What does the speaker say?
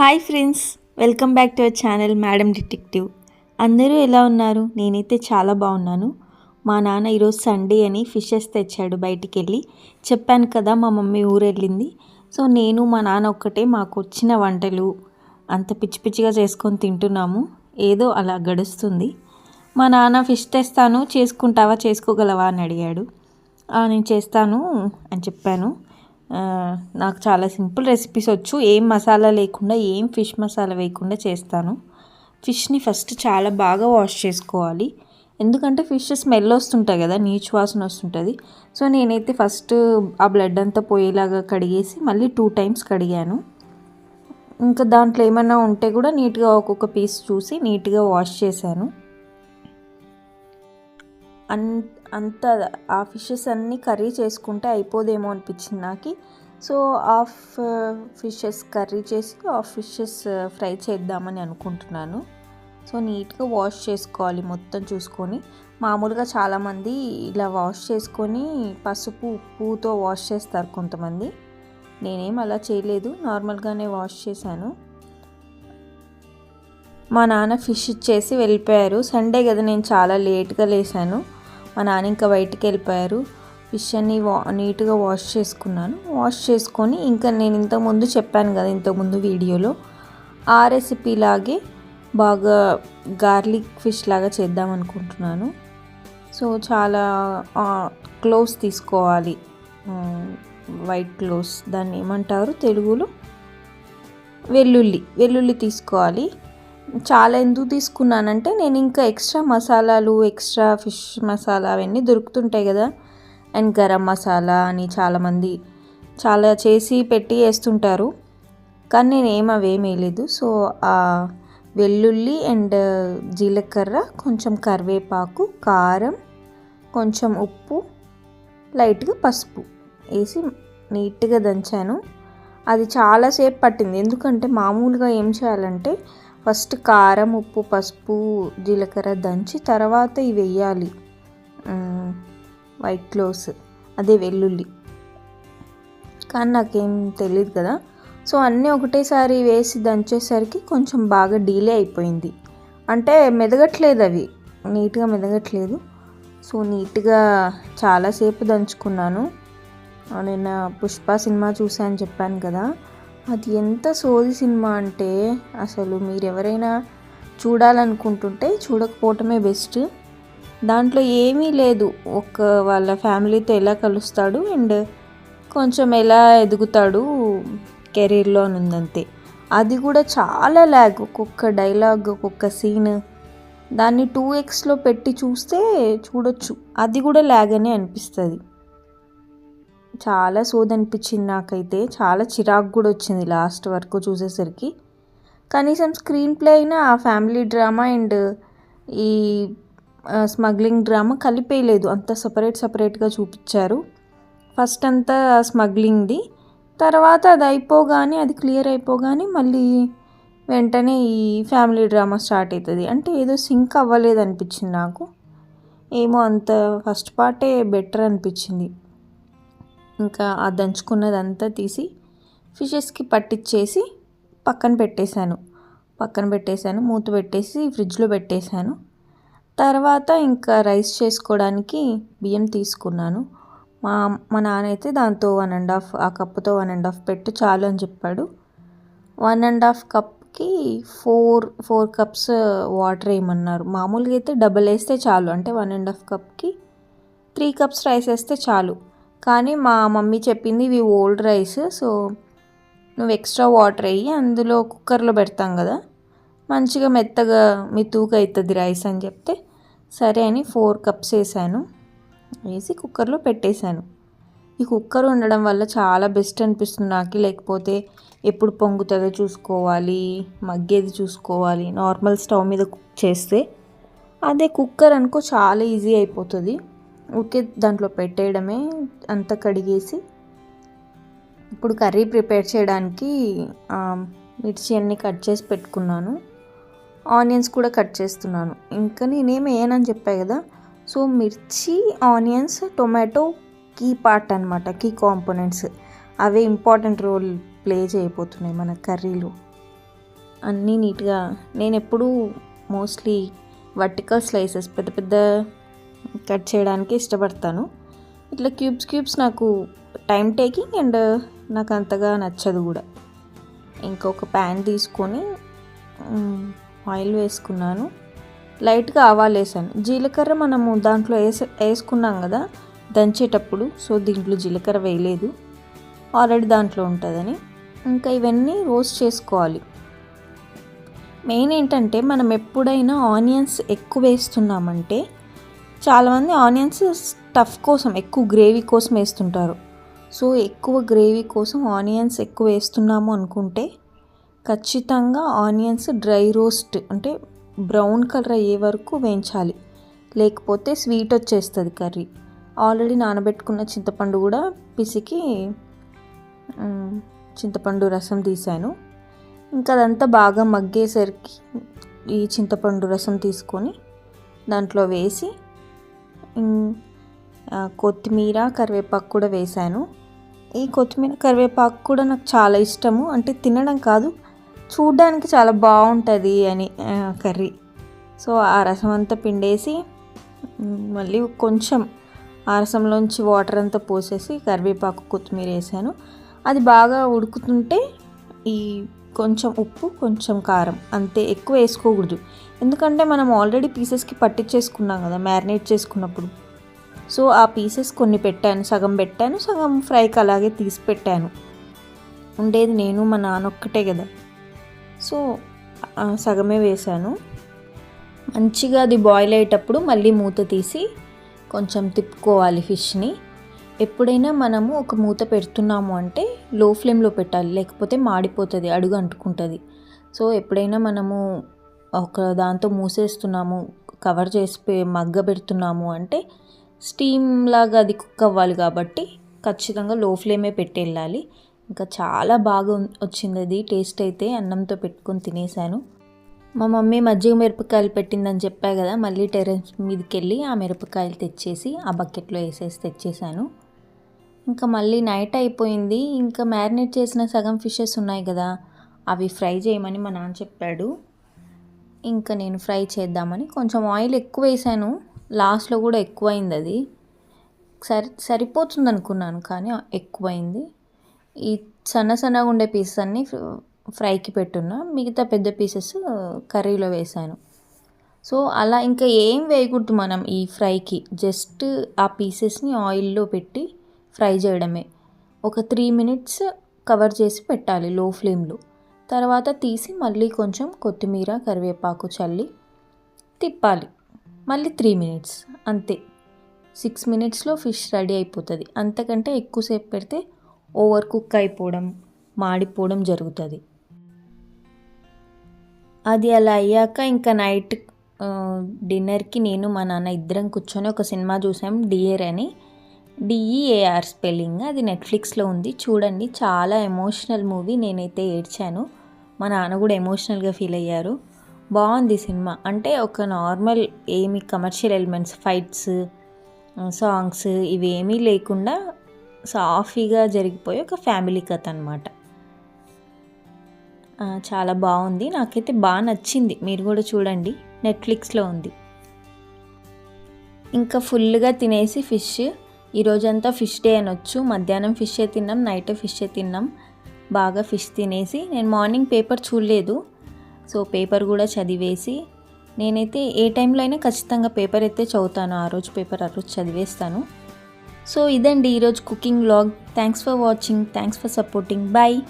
Hi friends welcome back to our channel madam detective. అందరూ ఎలా ఉన్నారు? నేనైతే చాలా బాగున్నాను. మా నాన్న ఈరోజు సండే అని ఫిషెస్ తెచ్చాడు బయటికి వెళ్ళి చెప్పాను కదా మా మమ్మీ ఊరు వెళ్ళింది సో నేను మా నాన్న ఒక్కటే మాకు వచ్చిన వంటలు అంత పిచ్చి పిచ్చిగా చేసుకొని తింటున్నాము. ఏదో అలా గడుస్తుంది. మా నాన్న ఫిష్ తెస్తాను చేసుకుంటావా చేసుకోగలవా అని అడిగాడు. నేను చేస్తాను అని చెప్పాను. నాకు చాలా సింపుల్ రెసిపీస్ వచ్చు. ఏం మసాలా లేకుండా ఏం ఫిష్ మసాలా వేయకుండా చేస్తాను. ఫిష్ని ఫస్ట్ చాలా బాగా వాష్ చేసుకోవాలి. ఎందుకంటే ఫిష్ స్మెల్ వస్తుంటాయి కదా నీచు వాసన వస్తుంటుంది. సో నేనైతే ఫస్ట్ ఆ బ్లడ్ అంతా పోయేలాగా కడిగేసి మళ్ళీ టూ టైమ్స్ కడిగాను. ఇంకా దాంట్లో ఏమైనా ఉంటే కూడా నీట్గా ఒక్కొక్క పీస్ చూసి నీట్గా వాష్ చేశాను. అన్ అంత ఆ ఫిషెస్ అన్నీ కర్రీ చేసుకుంటే అయిపోదేమో అనిపించింది నాకు. సో హాఫ్ ఫిషెస్ కర్రీ చేసి హాఫ్ ఫిషెస్ ఫ్రై చేద్దామని అనుకుంటున్నాను. సో నీట్గా వాష్ చేసుకోవాలి మొత్తం చూసుకొని. మామూలుగా చాలామంది ఇలా వాష్ చేసుకొని పసుపు ఉప్పుతో వాష్ చేస్తారు కొంతమంది. నేనేం అలా చేయలేదు నార్మల్గానే వాష్ చేశాను. మా నాన్న ఫిష్ ఇచ్చేసి వెళ్ళిపోయారు. సండే కదా నేను చాలా లేట్గా లేశాను మా నాన్న ఇంకా బయటికి వెళ్ళిపోయారు. ఫిష్ అన్ని వా నీట్గా వాష్ చేసుకున్నాను. వాష్ చేసుకొని ఇంకా నేను ఇంతకుముందు చెప్పాను కదా ఇంతకుముందు వీడియోలో. ఆ రెసిపీ లాగే బాగా గార్లిక్ ఫిష్ లాగా చేద్దాం అనుకుంటున్నాను. సో చాలా క్లోవ్స్ తీసుకోవాలి. వైట్ క్లోవ్స్ దాన్ని ఏమంటారు తెలుగులో? వెల్లుల్లి వెల్లుల్లి తీసుకోవాలి. చాలా ఎందుకు తీసుకున్నానంటే నేను ఇంకా ఎక్స్ట్రా మసాలాలు ఎక్స్ట్రా ఫిష్ మసాలా అవన్నీ దొరుకుతుంటాయి కదా. అండ్ గరం మసాలా అని చాలామంది చాలా చేసి పెట్టి వేస్తుంటారు. కానీ నేను ఏం అవేం వేయలేదు. సో ఆ వెల్లుల్లి అండ్ జీలకర్ర కొంచెం కరివేపాకు కారం కొంచెం ఉప్పు లైట్గా పసుపు వేసి నీట్గా దంచాను. అది చాలాసేపు పట్టింది. ఎందుకంటే మామూలుగా ఏం చేయాలంటే ఫస్ట్ కారం ఉప్పు పసుపు జీలకర్ర దంచి తర్వాత ఇవి వేయాలి. వైట్ క్లోవ్స్ అదే వెల్లుల్లి. కానీ నాకేం తెలియదు కదా. సో అన్నీ ఒకటేసారి వేసి దంచేసరికి కొంచెం బాగా డీలే అయిపోయింది. అంటే మెదగట్లేదు అవి. నీట్గా మెదగట్లేదు. సో నీట్గా చాలాసేపు దంచుకున్నాను. నిన్న పుష్ప సినిమా చూసాను చెప్పాను కదా. అది ఎంత సోది సినిమా అంటే అసలు మీరు ఎవరైనా చూడాలనుకుంటుంటే చూడకపోవటమే బెస్ట్. దాంట్లో ఏమీ లేదు. ఒక వాళ్ళ ఫ్యామిలీతో ఎలా కలుస్తాడు అండ్ కొంచెం ఎలా ఎదుగుతాడు కెరీర్లో అని ఉందంతే అది కూడా చాలా ల్యాగ్. ఒక్కొక్క డైలాగ్ ఒక్కొక్క సీన్. దాన్ని టూ ఎక్స్లో పెట్టి చూస్తే చూడొచ్చు. అది కూడా ల్యాగ్ అనే అనిపిస్తుంది. చాలా సోది అనిపించింది నాకైతే. చాలా చిరాకు కూడా వచ్చింది లాస్ట్ వరకు చూసేసరికి. కనీసం స్క్రీన్ ప్లే అయినా ఆ ఫ్యామిలీ డ్రామా అండ్ ఈ స్మగ్లింగ్ డ్రామా కలిపేయలేదు. అంత సపరేట్ సపరేట్గా చూపించారు. ఫస్ట్ అంతా స్మగ్లింగ్ది. తర్వాత అది అయిపోగానే అది క్లియర్ అయిపోగానే మళ్ళీ వెంటనే ఈ ఫ్యామిలీ డ్రామా స్టార్ట్ అవుతుంది అంటే ఏదో సింక్ అవ్వలేదు అనిపించింది నాకు. ఏమో అంత ఫస్ట్ పార్టే బెటర్ అనిపించింది. ఇంకా ఆ దంచుకున్నదంతా తీసి ఫిషెస్కి పట్టించేసి పక్కన పెట్టేశాను. పక్కన పెట్టేశాను మూత పెట్టేసి ఫ్రిడ్జ్లో పెట్టేశాను. తర్వాత ఇంకా రైస్ చేసుకోవడానికి బియ్యం తీసుకున్నాను. మా మా నాన్న అయితే దాంతో వన్ అండ్ హాఫ్ ఆ కప్పుతో వన్ అండ్ హాఫ్ పెట్టు చాలు అని చెప్పాడు. వన్ అండ్ హాఫ్ కప్కి ఫోర్ ఫోర్ కప్స్ వాటర్ వేయమన్నారు. మామూలుగా అయితే డబల్ వేస్తే చాలు. అంటే వన్ అండ్ హాఫ్ కప్కి త్రీ కప్స్ రైస్ వేస్తే చాలు. కానీ మా మమ్మీ చెప్పింది ఇవి ఓల్డ్ రైస్ సో నువ్వు ఎక్స్ట్రా వాటర్ వేయి అందులో కుక్కర్లో పెడతాం కదా. మంచిగా మెత్తగా మితువుగా అవుతుంది రైస్ అని చెప్తే సరే అని ఫోర్ కప్స్ వేసాను. వేసి కుక్కర్లో పెట్టేశాను. ఈ కుక్కర్ ఉండడం వల్ల చాలా బెస్ట్ అనిపిస్తుంది నాకు. లేకపోతే ఎప్పుడు పొంగుతుందో చూసుకోవాలి మగ్గేది చూసుకోవాలి నార్మల్ స్టవ్ మీద కుక్ చేస్తే. అదే కుక్కర్ అనుకో చాలా ఈజీ అయిపోతుంది. ఓకే దాంట్లో పెట్టేయడమే అంతా కడిగేసి ఇప్పుడు కర్రీ ప్రిపేర్ చేయడానికి మిర్చి అన్నీ కట్ చేసి పెట్టుకున్నాను. ఆనియన్స్ కూడా కట్ చేస్తున్నాను. ఇంకా నేనేం వేయనని చెప్పా కదా సో మిర్చి ఆనియన్స్ టొమాటో కీ పార్ట్ అనమాట కీ కాంపోనెంట్స్. అవే ఇంపార్టెంట్ రోల్ ప్లే చేయబోతున్నాయి మన కర్రీలో. అన్నీ నీట్గా నేను ఎప్పుడూ మోస్ట్లీ వర్టికల్ స్లైసెస్ పెద్ద పెద్ద కట్ చేయడానికి ఇష్టపడతాను. ఇట్లా క్యూబ్స్ క్యూబ్స్ నాకు టైం టేకింగ్ అండ్ నాకు అంతగా నచ్చదు కూడా. ఇంకొక ప్యాన్ తీసుకొని ఆయిల్ వేసుకున్నాను. లైట్గా ఆవాలు వేసాను. జీలకర్ర మనము దాంట్లో వేస వేసుకున్నాం కదా దంచేటప్పుడు. సో దీంట్లో జీలకర్ర వేయలేదు. ఆల్రెడీ దాంట్లో ఉంటుందని. ఇంకా ఇవన్నీ రోస్ట్ చేసుకోవాలి. మెయిన్ ఏంటంటే మనం ఎప్పుడైనా ఆనియన్స్ ఎక్కువ వేస్తున్నామంటే చాలామంది ఆనియన్స్ స్టఫ్ కోసం ఎక్కువ గ్రేవీ కోసం వేస్తుంటారు. సో ఎక్కువ గ్రేవీ కోసం ఆనియన్స్ ఎక్కువ వేస్తున్నాము అనుకుంటే ఖచ్చితంగా ఆనియన్స్ డ్రై రోస్ట్ అంటే బ్రౌన్ కలర్ అయ్యే వరకు వేయించాలి. లేకపోతే స్వీట్ వచ్చేస్తుంది కర్రీ. ఆల్రెడీ నానబెట్టుకున్న చింతపండు కూడా పిసికి చింతపండు రసం తీసాను ఇంకా అదంతా బాగా మగ్గేసరికి ఈ చింతపండు రసం తీసుకొని దాంట్లో వేసి కొత్తిమీర కరివేపాకు కూడా వేశాను. ఈ కొత్తిమీర కరివేపాకు కూడా నాకు చాలా ఇష్టము. అంటే తినడం కాదు చూడడానికి చాలా బాగుంటుంది అని కర్రీ. సో ఆ రసం అంతా పిండేసి మళ్ళీ కొంచెం ఆ రసంలోంచి వాటర్ అంతా పోసేసి కరివేపాకు కొత్తిమీర వేసాను అది బాగా ఉడుకుతుంటే ఈ కొంచెం ఉప్పు కొంచెం కారం. అంతే ఎక్కువ వేసుకోకూడదు. ఎందుకంటే మనం ఆల్రెడీ పీసెస్కి పట్టించేసుకున్నాం కదా మ్యారినేట్ చేసుకున్నప్పుడు. సో ఆ పీసెస్ కొన్ని పెట్టాను. సగం పెట్టాను సగం ఫ్రైకి అలాగే తీసి పెట్టాను. ఉండేది నేను మా నాన్న ఒక్కటే కదా. సో ఆ సగమే వేశాను. మంచిగా అది బాయిల్ అయ్యేటప్పుడు మళ్ళీ మూత తీసి కొంచెం తిప్పుకోవాలి ఫిష్ని ఎప్పుడైనా మనము ఒక మూత పెడుతున్నాము అంటే లో ఫ్లేమ్లో పెట్టాలి లేకపోతే మాడిపోతుంది అడుగు అంటుకుంటుంది. సో ఎప్పుడైనా మనము ఒక దాంతో మూసేస్తున్నాము కవర్ చేసి పె- మగ్గ పెడుతున్నాము అంటే స్టీమ్ లాగా అది కుక్ అవ్వాలి కాబట్టి ఖచ్చితంగా లో ఫ్లేమే పెట్టేళ్ళాలి. ఇంకా చాలా బాగా వచ్చింది అది టేస్ట్ అయితే అన్నంతో పెట్టుకొని తినేసాను. మా మమ్మీ మజ్జిగ మిరపకాయలు పెట్టిందని చెప్పా కదా మళ్ళీ టెరెస్ మీదకి వెళ్ళి ఆ మిరపకాయలు తెచ్చేసి ఆ బకెట్లో వేసేసి తెచ్చేసాను. ఇంకా మళ్ళీ నైట్ అయిపోయింది. ఇంకా మ్యారినేట్ చేసిన సగం ఫిషెస్ ఉన్నాయి కదా అవి ఫ్రై చేయమని మా నాన్న చెప్పాడు. ఇంకా నేను ఫ్రై చేద్దామని కొంచెం ఆయిల్ ఎక్కువ వేసాను. లాస్ట్లో కూడా ఎక్కువైంది అది. సరి సరిపోతుంది అనుకున్నాను కానీ ఎక్కువైంది. ఈ సన్న సన్నగా ఉండే పీసెస్ అన్నీ ఫ్రైకి పెట్టున్నా. మిగతా పెద్ద పీసెస్ కర్రీలో వేసాను. సో అలా ఇంకా ఏం వేయకూడదు మనం ఈ ఫ్రైకి. జస్ట్ ఆ పీసెస్ని ఆయిల్లో పెట్టి ఫ్రై చేయడమే. ఒక త్రీ మినిట్స్ కవర్ చేసి పెట్టాలి లో ఫ్లేమ్లో. తర్వాత తీసి మళ్ళీ కొంచెం కొత్తిమీర కరివేపాకు చల్లి తిప్పాలి. మళ్ళీ త్రీ మినిట్స్ అంతే. సిక్స్ మినిట్స్లో ఫిష్ రెడీ అయిపోతుంది. అంతకంటే ఎక్కువసేపు పెడితే ఓవర్ కుక్ అయిపోవడం మాడిపోవడం జరుగుతుంది. అది అలా అయ్యాక ఇంకా నైట్ డిన్నర్కి నేను మా నాన్న ఇద్దరం కూర్చొని ఒక సినిమా చూసాం డియర్ అని. DEAR spelling. అది నెట్ఫ్లిక్స్లో ఉంది. చూడండి. చాలా ఎమోషనల్ మూవీ నేనైతే ఏడ్చాను. మా నాన్న కూడా ఎమోషనల్గా ఫీల్ అయ్యారు. బాగుంది సినిమా. అంటే ఒక నార్మల్ ఏమి కమర్షియల్ ఎలిమెంట్స్ ఫైట్స్ సాంగ్స్ ఇవేమీ లేకుండా సాఫీగా జరిగిపోయే ఒక ఫ్యామిలీ కథ అనమాట చాలా బాగుంది. నాకైతే బాగా నచ్చింది. మీరు కూడా చూడండి. నెట్ఫ్లిక్స్లో ఉంది. ఇంకా ఫుల్గా తినేసి ఫిష్ ఈరోజంతా ఫిష్ డే అనొచ్చు. మధ్యాహ్నం ఫిషే తిన్నాం నైట్ ఫిషే తిన్నాం. బాగా ఫిష్ తినేసి నేను మార్నింగ్ పేపర్ చూడలేదు. సో పేపర్ కూడా చదివేసి నేనైతే ఏ టైంలో అయినా ఖచ్చితంగా పేపర్ అయితే చదువుతాను. ఆ రోజు పేపర్ ఆ రోజు చదివేస్తాను. సో ఇదండి ఈరోజు cooking vlog. Thanks for watching. Thanks for supporting. Bye